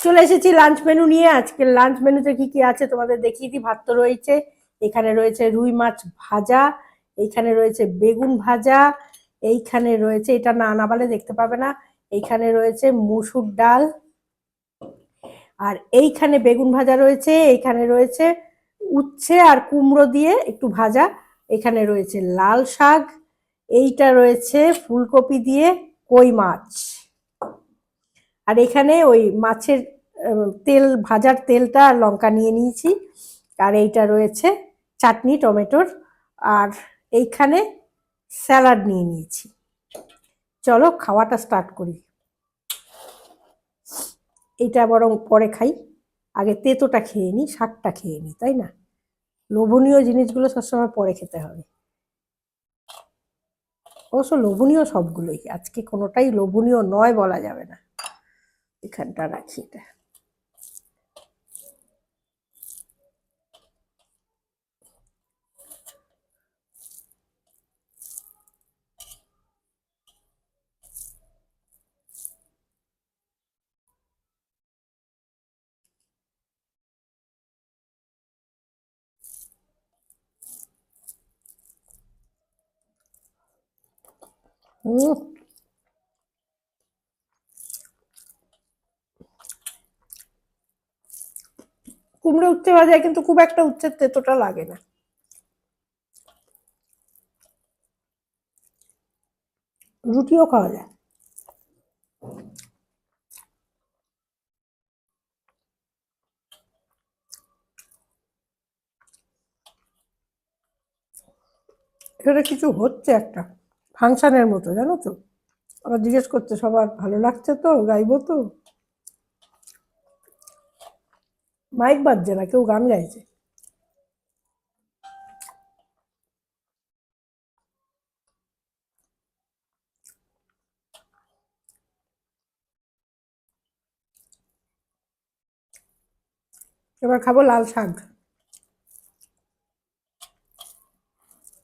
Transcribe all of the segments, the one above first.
চলে এসেছি lunch menu নিয়ে। আজকে লাঞ্চ মেনুতে কি কি আছে তোমাদের দেখিয়ে দিই। ভাত তো রয়েছে। এখানে রয়েছে রুই মাছ ভাজা এইখানে রয়েছে বেগুন ভাজা, এইখানে রয়েছে, এটা না নাবালে দেখতে পাবে না। এইখানে রয়েছে মুসুর ডাল, আর এইখানে বেগুন ভাজা রয়েছে, এইখানে রয়েছে উচ্ছে আর কুমড়ো দিয়ে একটু ভাজা। এখানে রয়েছে লাল শাক, এইটা রয়েছে ফুলকপি দিয়ে কই মাছ। আর এখানে ওই মাছের তেল, ভাজার তেলটা আর লঙ্কা নিয়ে নিয়েছি। আর এইটা রয়েছে চাটনি, টমেটোর। আর এইখানে স্যালাড নিয়ে নিয়েছি। চলো খাওয়াটা স্টার্ট করি। এটা বরং পরে খাই। আগে তেতোটা খেয়ে নিই, শাকটা খেয়ে নিই, তাই না? লোভনীয় জিনিসগুলো সবসময় পরে খেতে হবে। অবশ্য লোভনীয় সবগুলোই। আজকে কোনোটাই লোভনীয় নয় বলা যাবে না। এখানটা রাখি এটা হুম কুমড়ো উচ্ছে ভাজায় কিন্তু খুব একটা উচ্ছের তেতোটা লাগে না। রুটিও খাওয়া যায়। এখানে কিছু হচ্ছে একটা ফাংশনের মতো, জানো তো? আবার জিজ্ঞেস করতে সবার ভালো লাগছে তো? গাইবো তো? মাইক বাজছে না, কেউ গান গাইছে। এবার খাব লাল শাক।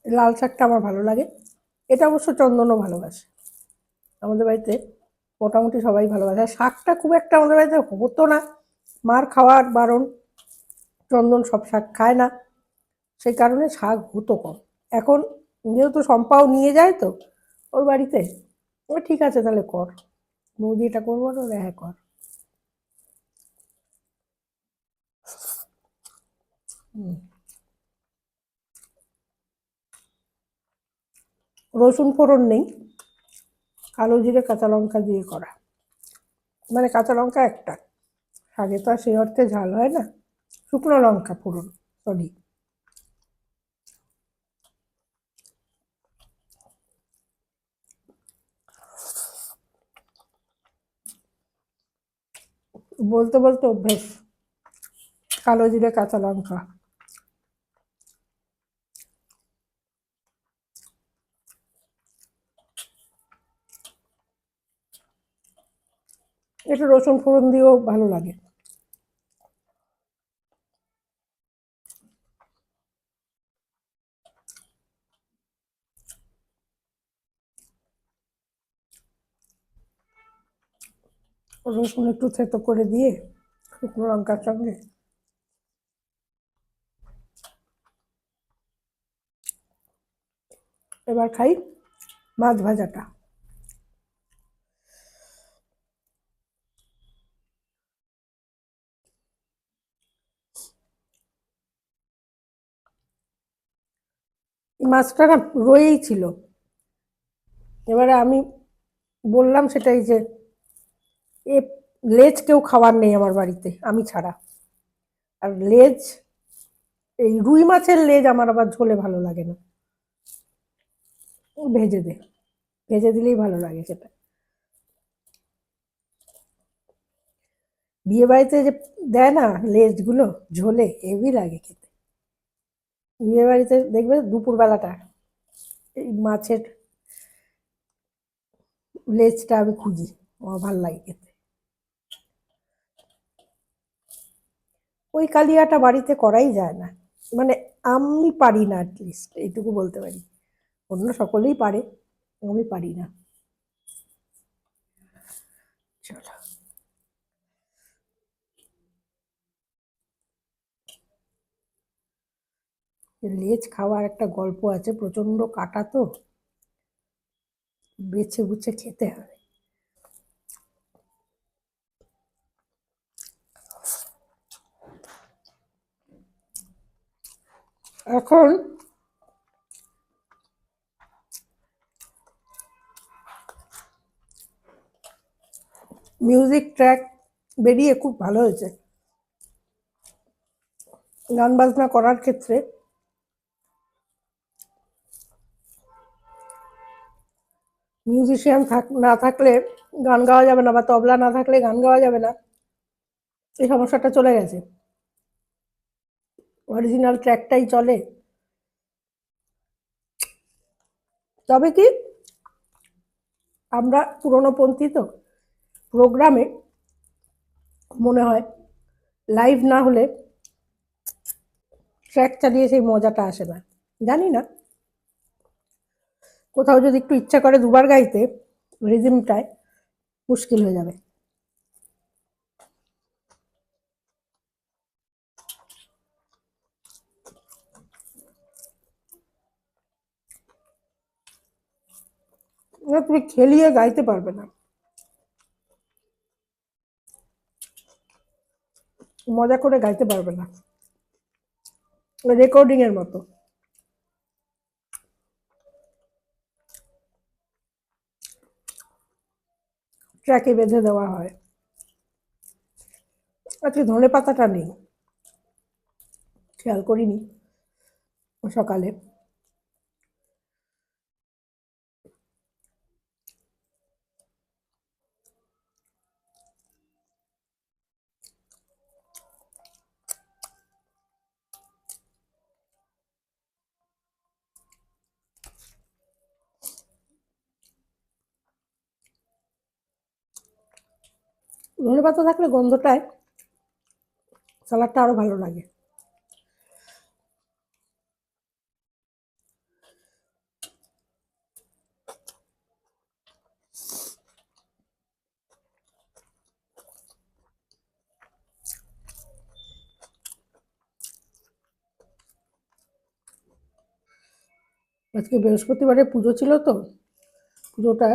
লাল শাকটা আমার ভালো লাগে। এটা অবশ্য চন্দনও ভালোবাসে। আমাদের বাড়িতে মোটামুটি সবাই ভালোবাসে। আর শাকটা খুব একটা আমাদের বাড়িতে হতো না। মার খাওয়ার বারণ চন্দন সব শাক খায় না। সেই কারণে শাক হতো কম। এখন যেহেতু সম্পাও নিয়ে যায় তো, ওর বাড়িতে। ও ঠিক আছে, তাহলে কর। বৌদি এটা করব না হ্যাঁ কর। রসুন ফোড়ন নেই। কালো জিরে, কাঁচা লঙ্কা দিয়ে করা। মানে কাঁচা লঙ্কা একটা। শাকে তো আর সেই অর্থে ঝাল হয় না। শুকনো লঙ্কা ফোড়ন সরি বলতে বলতে অভ্যেস। কালো জিরে, কাঁচা লঙ্কা। একটু রসুন ফোড়ন দিয়েও ভালো লাগে। রসুন একটু থেতো করে দিয়ে শুকনো লঙ্কার সঙ্গে। এবার খাই মাছ ভাজাটা। মাছটা না রয়েই ছিল। এবারে আমি বললাম সেটাই যে এ লেজ কেউ খাওয়ার নেই আমার বাড়িতে, আমি ছাড়া। আর লেজ, এই রুই মাছের লেজ আমার আবার ঝোলে ভালো লাগে না। ভেজে দে, ভেজে দিলেই ভালো লাগে সেটা বিয়ে বাড়িতে যে দেয় না লেজগুলো, ঝোলে হেভি লাগে খেতে। বিয়ে বাড়িতে দেখবে দুপুরবেলাটা, এই মাছের লেজটা আমি খুঁজি, আমার ভালো লাগে খেতে। ওই কালিয়াটা বাড়িতে করাই যায় না। মানে আমি পারি না অ্যাটলিস্ট এইটুকু বলতে পারি। অন্য সকলেই পারে, আমি পারি না। চলো। লেজ খাওয়ার একটা গল্প আছে, প্রচণ্ড কাটা তো। বেছে বুছে খেতে হবে। এখন মিউজিক ট্র্যাক বেরিয়ে খুব ভালো হয়েছে। গান বাজনা করার ক্ষেত্রে মিউজিশিয়ান থাক না থাকলে গান গাওয়া যাবে না বা তবলা না থাকলে গান গাওয়া যাবে না, এই সমস্যাটা চলে গেছে। অরিজিনাল ট্র্যাকটাই চলে। তবে কি, আমরা পুরনোপন্থী তো, প্রোগ্রামে মনে হয় লাইভ না হলে ট্র্যাক চালিয়ে সেই মজাটা আসে না। জানি না। কোথাও যদি একটু ইচ্ছা করে দুবার গাইতে রিদিমটায় মুশকিল হয়ে যাবে। না তুমি খেলিয়ে গাইতে পারবে না। মজা করে গাইতে পারবে না। রেকর্ডিং এর মতো। ট্র্যাকে বেঁধে দেওয়া হয়। আজকে ধনে পাতাটা নেই। খেয়াল করিনি। সকালে। ধনে পাতা থাকলে গন্ধটায় স্যালাডটা আরও ভালো লাগে। আজকে বৃহস্পতিবারে পুজো ছিল তো, পুজোটা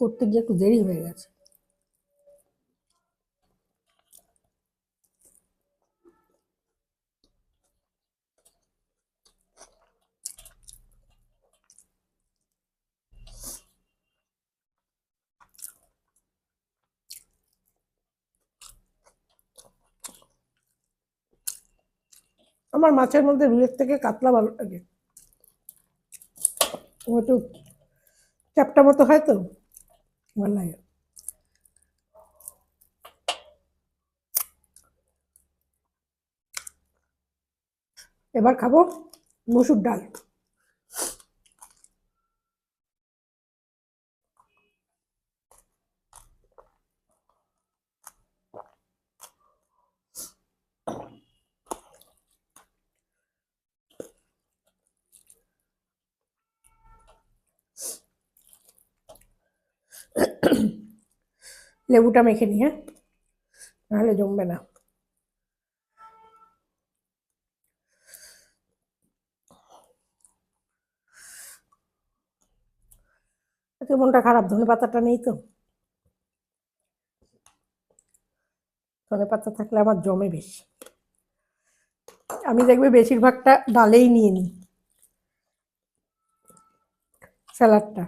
করতে গিয়ে একটু দেরি হয়ে গেছে। আমার মাছের মধ্যে রুইয়ের থেকে কাতলা ভালো লাগে। একটু চ্যাপটা মতো হয় তো? ভালো লাগে। এবার খাব মসুর ডাল। লেবুটা মেখে নিই হ্যাঁ নাহলে জমবে না। মনটা খারাপ, ধনে পাতাটা নেই তো। ধনে পাতা থাকলে আমার জমে বেশি। আমি দেখবে বেশিরভাগটা ডালেই নিয়ে নিই, স্যালাডটা।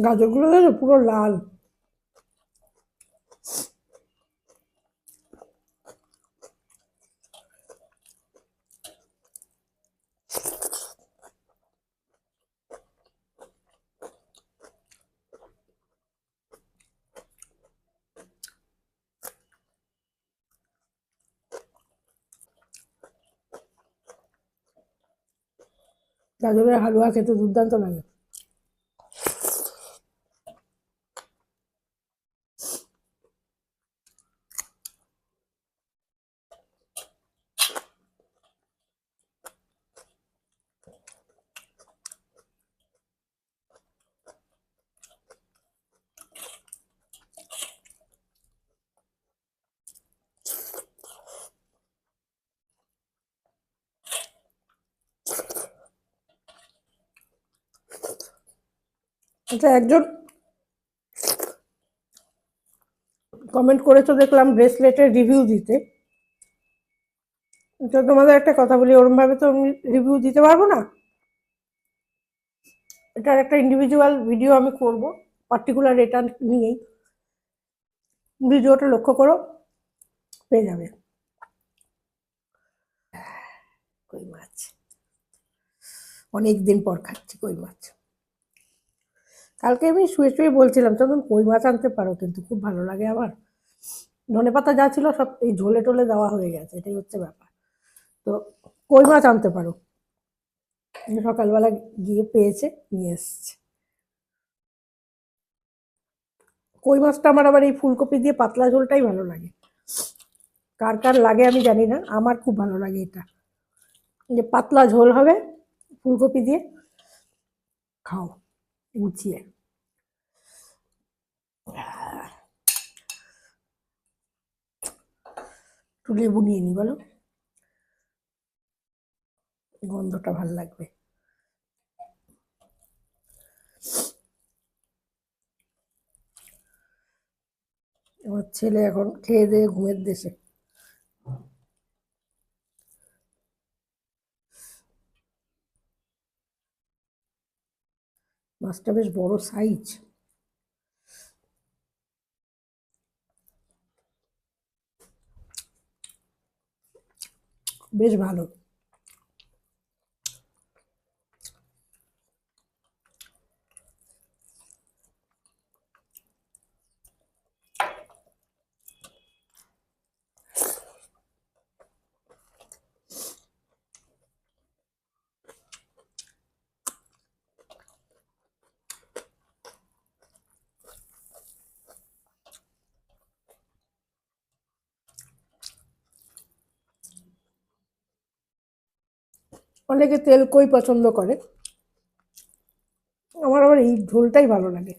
গাজরগুলো দেখো পুরো লাল গাজরের হালুয়া খেতে দুর্দান্ত লাগে এটা একজন কমেন্ট করেছ, দেখলাম ব্রেসলেটের রিভিউ দিতে। তোমাদের একটা কথা বলি ওরম ভাবে তো আমি রিভিউ দিতে পারব না? এটার একটা ইন্ডিভিজুয়াল ভিডিও আমি করব পার্টিকুলার এটা নিয়েই। ভিডিওটা লক্ষ্য করো, পেয়ে যাবে। কই মাছ? অনেক দিন পর খাচ্ছি কই মাছ। কালকে আমি শুয়ে শুয়ে বলছিলাম তখন কই মাছ আনতে পারো? কিন্তু খুব ভালো লাগে আমার। ধনে পাতা যা ছিল সব এই ঝোলে টোলে দেওয়া হয়ে গেছে, এটাই হচ্ছে ব্যাপার। তো কই মাছ আনতে পারো? সকালবেলা গিয়ে পেয়েছে, নিয়ে এসছে। কই মাছটা আমার আবার এই ফুলকপি দিয়ে পাতলা ঝোলটাই ভালো লাগে। কার কার লাগে আমি জানি না, আমার খুব ভালো লাগে এটা। যে পাতলা ঝোল হবে, ফুলকপি দিয়ে, খাও। গুছিয়ে একটু লেবু নিয়ে নি বলো। গন্ধটা ভালো লাগবে। আমার ছেলে এখন খেয়ে দিয়ে ঘুমের দেশে। মাছটা বেশ বড় সাইজ বেশ ভালো। অনেকে তেল কই পছন্দ করে। আমার আবার এই ঝোলটাই ভালো লাগে,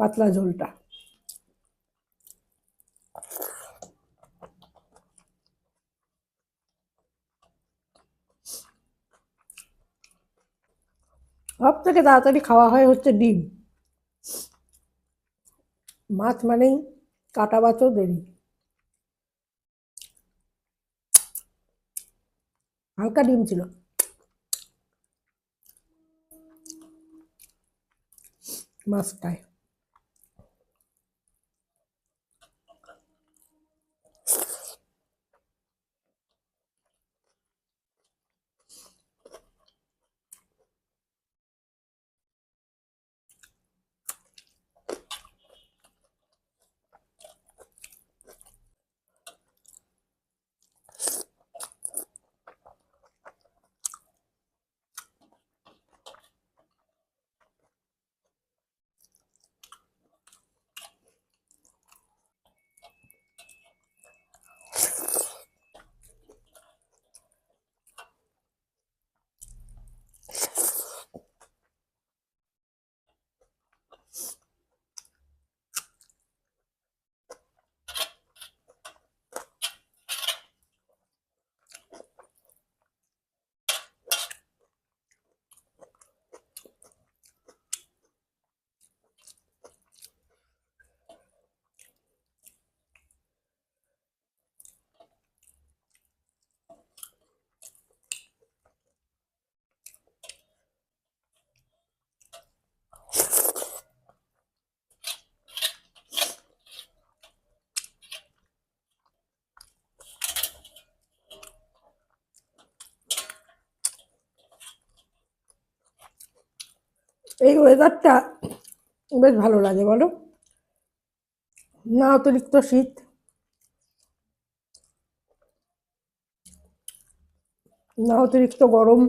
পাতলা ঝোলটা। সব থেকে তাড়াতাড়ি খাওয়া হয় হচ্ছে ডিম। মাছ মানেই কাটা বাছও দেরি। হালকা ডিম ছিল মাছটায় এই ওয়েদারটা বেশ ভালো লাগে বলো? না অতিরিক্ত শীত। না অতিরিক্ত গরম।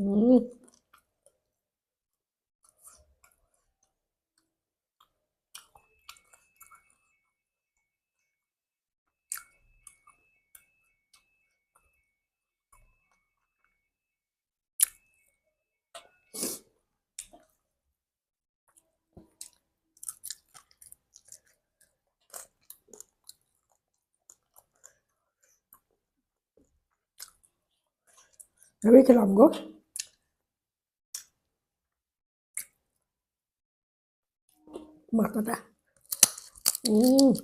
Hmm. Tabii ki. bak da. Mm.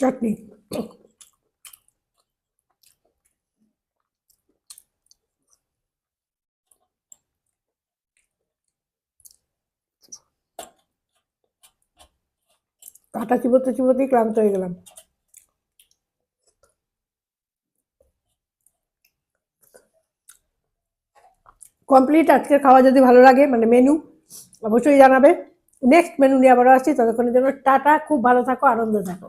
Chutney. কাটা চিবোতে চিবোতেই ক্লান্ত হয়ে গেলাম। কমপ্লিট, আজকের খাওয়া যদি ভালো লাগে মানে মেনু অবশ্যই জানাবে। নেক্সট মেনু নিয়ে আবারও আসছি, ততক্ষণের জন্য টাটা, খুব ভালো থাকো, আনন্দ থাকো।